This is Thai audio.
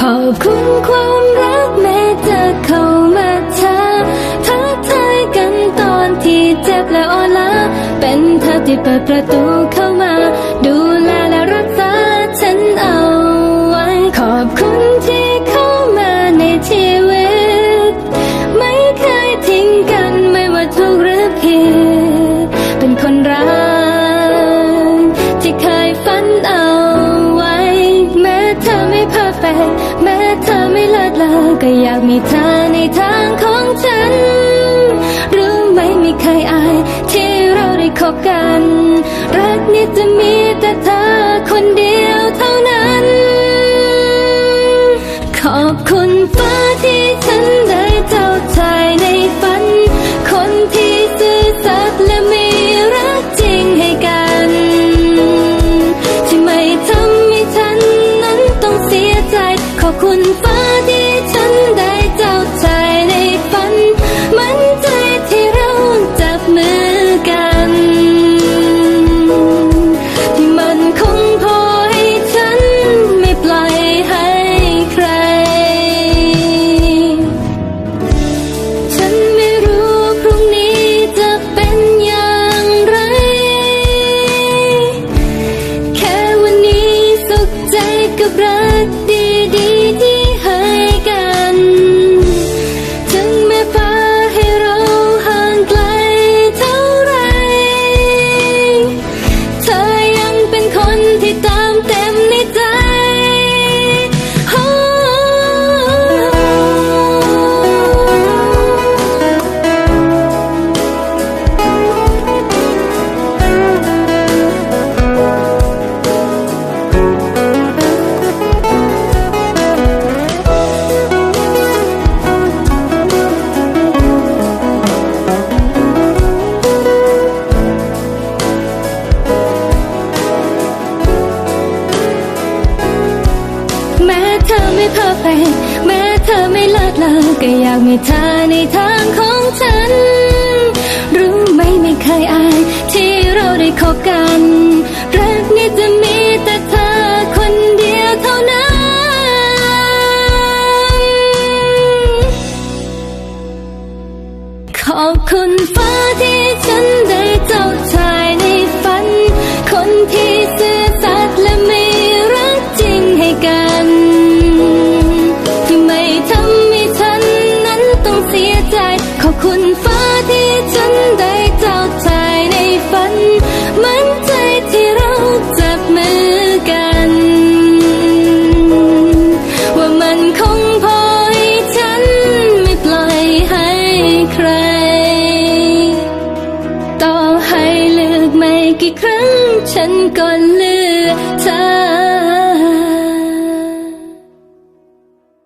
ขอบคุณความรักแม้จะเข้ามาช้าทักทายกันตอนที่เจ็บและอ่อนล้าเป็นเธอที่เปิดประตูเข้า เพอร์เฟกแม้เธอไม่เลิศเลอก็อยากมีเธอในทางของฉัน รู้ไหมมีใครอายที่เราได้คบกัน รักนี้จะมีแต่เธอคนเดียว เธอไม่เพอร์เฟกแม้เธอไม่เลิศเลอก็อยากมีเธอในทางของฉัน รู้ไหมไม่เคยอายที่เราได้คบกันรักนี้จะมีแต่เธอคนเดียวเท่านั้น ขอบคุณฟ้าที่ฉันได้เจ้าชายในฝัน คนที่ซื่อ ฉันก่อนเลือกเธอ